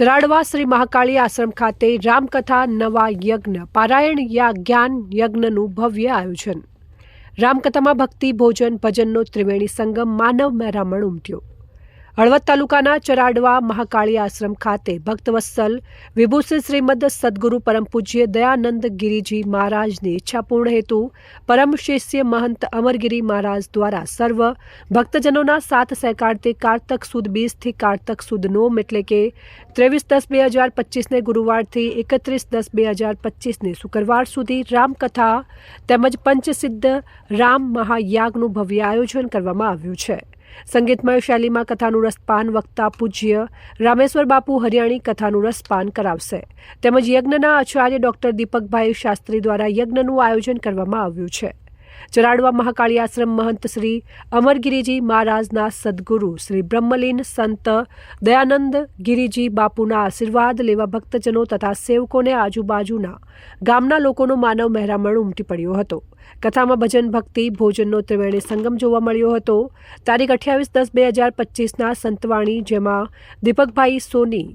ચરાડવા શ્રી મહાકાળી આશ્રમ ખાતે રામકથા નવા યજ્ઞ, પારાયણ યા જ્ઞાન યજ્ઞનું ભવ્ય આયોજન. રામકથામાં ભક્તિ, ભોજન, ભજનનો ત્રિવેણી સંગમ માનવ મહેરામણ ઉમટ્યો. હળવદ તાલુકાના ચરાડવા મહાકાળી આશ્રમ ખાતે ભક્તવત્સલ વિભૂષિત શ્રીમદ સદગુરુ પરમ પૂજ્ય દયાનંદ ગિરિજી મહારાજની ઈચ્છાપૂર્ણ હેતુ પરમ શિષ્ય મહંત અમરગીરી મહારાજ દ્વારા સર્વ ભક્તજનોના સાથ સહકારથી કારતક સુદ બીસથી કારતક સુદ નોમ એટલે કે ત્રેવીસ દસ બે હજાર પચીસને ગુરુવારથી એકત્રીસ દસ બે હજાર પચીસને શુક્રવાર સુધી રામકથા તેમજ પંચસિદ્ધ રામ મહાયાગનું ભવ્ય આયોજન કરવામાં આવ્યું છે. સંગીતમય શૈલીમાં કથાનું રસપાન વક્તા પૂજ્ય રામેશ્વર બાપુ હરિયાણી કથાનું રસપાન કરાવશે. તેમજ યજ્ઞના આચાર્ય ડોક્ટર દીપકભાઈ શાસ્ત્રી દ્વારા યજ્ઞનું આયોજન કરવામાં આવ્યું છે. ચરાડવા મહાકાળી આશ્રમ મહંત શ્રી અમરગીરીજી મહારાજના સદગુરુ શ્રી બ્રહ્મલીન સંત દયાનંદ ગિરિજી બાપુના આશીર્વાદ લેવા ભક્તજનો તથા સેવકોને આજુબાજુના ગામના લોકોનો માનવ મહેરામણ ઉમટી પડ્યો હતો. કથામાં ભજન ભક્તિ, ભોજનનો ત્રિવેણી સંગમ જોવા મળ્યો હતો. તારીખ અઠ્યાવીસ દસ બે હજાર પચીસના સંતવાણી, જેમાં દીપકભાઈ સોની,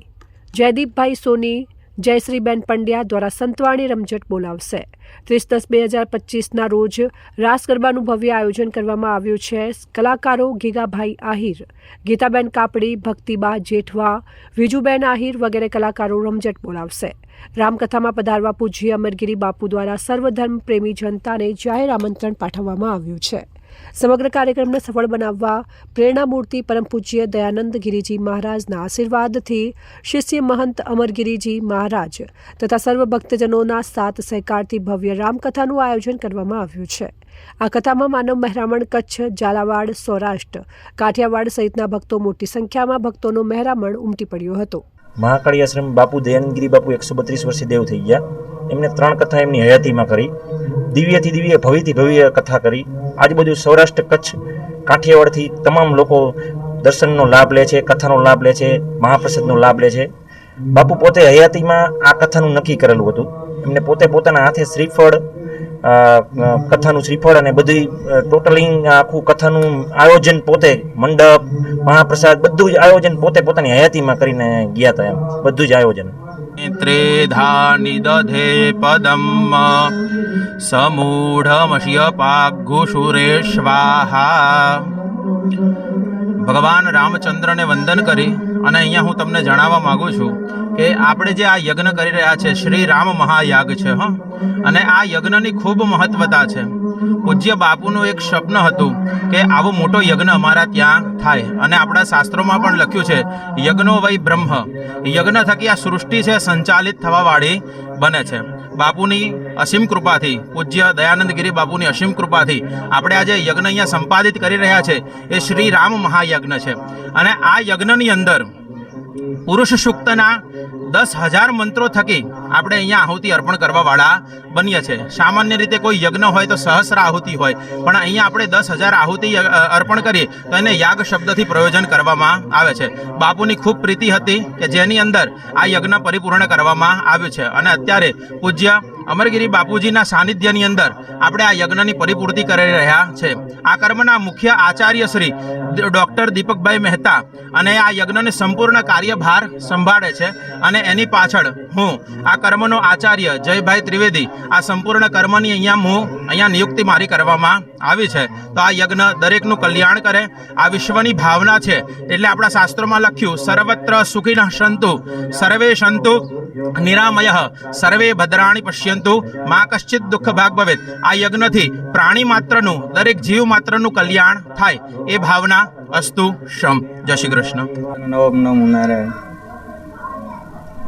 જયદીપભાઈ સોની જયશ્રીબેન પંડ્યા દ્વારા સંતવાણી રમઝટ બોલાવશે. ત્રીસ દસ બે હજાર પચીસના રોજ રાસ ગરબાનું ભવ્ય આયોજન કરવામાં આવ્યું છે. કલાકારો ગીગાભાઈ આહિર, ગીતાબેન કાપડી, ભક્તિબા જેઠવા, વિજુબેન આહિર વગેરે કલાકારો રમઝટ બોલાવશે. રામકથામાં પધારવા પૂજ્ય અમરગીરી બાપુ દ્વારા સર્વધર્મ પ્રેમી જનતાને જાહેર આમંત્રણ પાઠવવામાં આવ્યું છે. સમગ્ર કાર્યક્રમને સફળ બનાવવા પ્રેરણામૂર્તિ પરમ પૂજ્ય દયાનંદ ગિરિજી મહારાજના આશીર્વાદથી શિષ્ય મહંત અમરગિરિજી મહારાજ તથા સર્વ ભક્તજનોના સાથ સહકારથી ભવ્ય રામકથાનું આયોજન કરવામાં આવ્યું છે. આ કથામાં માનવ મહેરામણ કચ્છ, ઝાલાવાડ, સૌરાષ્ટ્ર, કાઠિયાવાડ સહિતના ભક્તો મોટી સંખ્યામાં ભક્તોનો મહેરામણ ઉમટી પડ્યો હતો. મહાકાળી આશ્રમ બાપુ દયાનગીરી બાપુ એકસો બત્રીસ વર્ષે દેવ થઈ ગયા. એમને ત્રણ કથા એમની હયાતીમાં કરી. દિવ્યથી દિવ્ય, ભવ્યથી ભવ્ય કથા કરી. આજુબાજુ સૌરાષ્ટ્ર કચ્છ, કાઠિયાવાડથી તમામ લોકો દર્શનનો લાભ લે છે, કથાનો લાભ લે છે, મહાપ્રસાદનો લાભ લે છે. બાપુ પોતે હયાતીમાં આ કથાનું નક્કી કરેલું હતું. એમને પોતે પોતાના હાથે શ્રીફળ કથાનું શ્રીફળ અને બધી ટોટલિંગ આખું કથાનું આયોજન પોતે, મંડપ, મહાપ્રસાદ, બધું જ આયોજન પોતે પોતાની હયાતીમાં કરીને ગયા હતા એમ. બધું જ આયોજન. ત્રેધા નિદધે પદમ સમૂઢમશ્યપાઘુષુરેશ્વાહા ભગવાન રામચંદ્રને વંદન કરી અને અહીંયા હું તમને જણાવવા માગું છું કે આપણે જે આ યજ્ઞ કરી રહ્યા છે શ્રી રામ મહાયાગ છે હં અને આ યજ્ઞની ખૂબ મહત્વતા છે પૂજ્ય બાપુનું એક સ્વપ્ન હતું કે આવો મોટો યજ્ઞ અમારા ત્યાં થાય. અને આપણા શાસ્ત્રોમાં પણ લખ્યું છે, યજ્ઞો વય બ્રહ્મ. યજ્ઞ થકી આ સૃષ્ટિ છે, સંચાલિત થવાવાળી બને છે. બાપુની અસીમ કૃપાથી, પૂજ્ય દયાનંદગીરી બાપુની અસીમ કૃપાથી આપણે આજે યજ્ઞ અહીંયા સંપાદિત કરી રહ્યા છે. એ શ્રી રામ મહાયજ્ઞ છે. અને આ યજ્ઞની અંદર પુરુષ સૂક્તના દસ હજાર મંત્રો થકી આપણે અહીંયા આહુતિ અર્પણ કરવાવાળા બનીએ છીએ. સામાન્ય રીતે કોઈ યજ્ઞ હોય તો સહસ્ર આહુતિ હોય, પણ અહીંયા આપણે દસ હજાર આહુતિ અર્પણ કરીએ તો એને યાગ શબ્દથી પ્રયોજન કરવામાં આવે છે. બાપુની ખૂબ પ્રીતિ હતી કે જેની અંદર આ યજ્ઞ પરિપૂર્ણ કરવામાં આવ્યું છે અને અત્યારે પૂજ્ય અમરગીરી બાપુજીના સાનિધ્યની અંદર આપણે આ યજ્ઞની પરિપૂર્તિ કરી રહ્યા છે. આ કર્મના મુખ્ય આચાર્ય શ્રી ડૉક્ટર દીપકભાઈ મહેતા અને આ યજ્ઞને સંપૂર્ણ કાર્યભાર સંભાળે છે અને એની પાછળ હું, આ કર્મનો આચાર્ય જયભાઈ ત્રિવેદી, આ સંપૂર્ણ કર્મની અહીંયા હું, અહીંયા નિયુક્તિ મારી કરવામાં આવી છે. તો આ યજ્ઞ દરેકનું કલ્યાણ કરે, આ વિશ્વની ભાવના છે. એટલે આપણા શાસ્ત્રોમાં લખ્યું, સર્વત્ર સુખી સંતુ સર્વે સંતુ નિરામય, સર્વે ભદ્રાણી પશ્યંતુ મા કશ્ચિત દુઃખ ભાગ ભવેત. આ યજ્ઞથી પ્રાણી માત્રનું, દરેક જીવ માત્રનું કલ્યાણ થાય એ ભાવના અસ્તુ શમ. જય શ્રી કૃષ્ણ.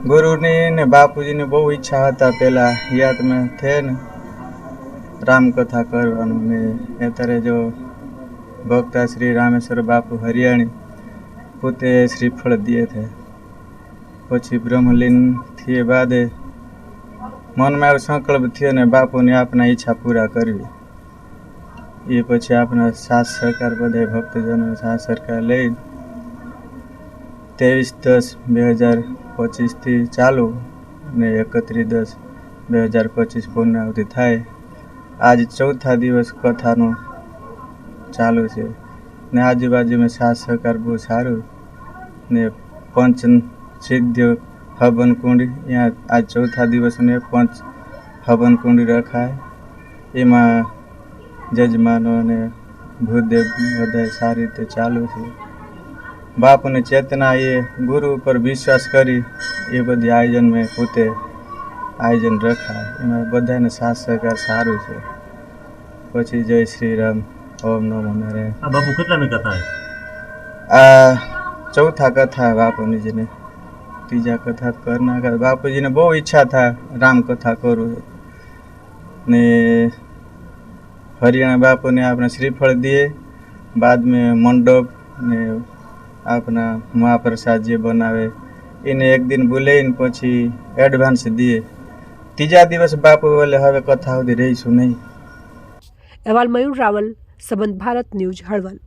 ગુરુની ને બાપુજીની બહુ ઈચ્છા હતા પહેલાં યાદમાં થે ને રામકથા કરવાનું ને અત્યારે જો ભક્તા શ્રી રામેશ્વર બાપુ હરિયાણી પોતે શ્રીફળ દે છે. પછી બ્રહ્મલીન થયે બાદે મનમાં એવો સંકલ્પ થયો ને બાપુની આપના ઈચ્છા પૂરા કરવી. એ પછી આપણા સાથ સહકાર બધા ભક્તજનો સાથ સરકાર લઈ ત્રેવીસ દસ બે હજાર પચીસથી ચાલુ અને એકત્રીસ દસ બે હજાર પચીસ પૂર્ણાવતિ થાય. આજ ચોથા દિવસ કથાનું ચાલુ છે. ને આજુબાજુમાં સાથ સહકાર બહુ સારું ને પંચ સિદ્ધ હવન કુંડી ત્યાં આ ચોથા દિવસને પંચ હવન કુંડી રખાય. એમાં જજમાનો અને ભૂદેવ બધા સારી રીતે ચાલુ છે. બાપની ચેતના એ ગુરુ ઉપર વિશ્વાસ કરી એ બધી આયોજન મેં પોતે આયોજન રખાય. એમાં બધાને સાથ સહકાર સારું છે. પછી જય શ્રી રામ ઓમ નમો નારાયણ. બાપુ કેટલા કથા આ ચોથા કથા બાપુની જેને ત્રીજા કથા કર નાખા બાપુજીને બહુ ઈચ્છા થાય રામ કથા કરું ને હરિયાણા બાપુને આપણે શ્રીફળ દઈએ, બાદ મેં મંડપ ને આપણા મહાપ્રસાદ જે બનાવે, એને એક દિન બોલાવીને પછી એડવાન્સ દઈએ. ત્રીજા દિવસ બાપુ બોલે, હવે કથા સુધી રહીશું નહીં. અહેવાલ મયુર રાવલ, સંબંધ ભારત ન્યૂઝ હળવદ.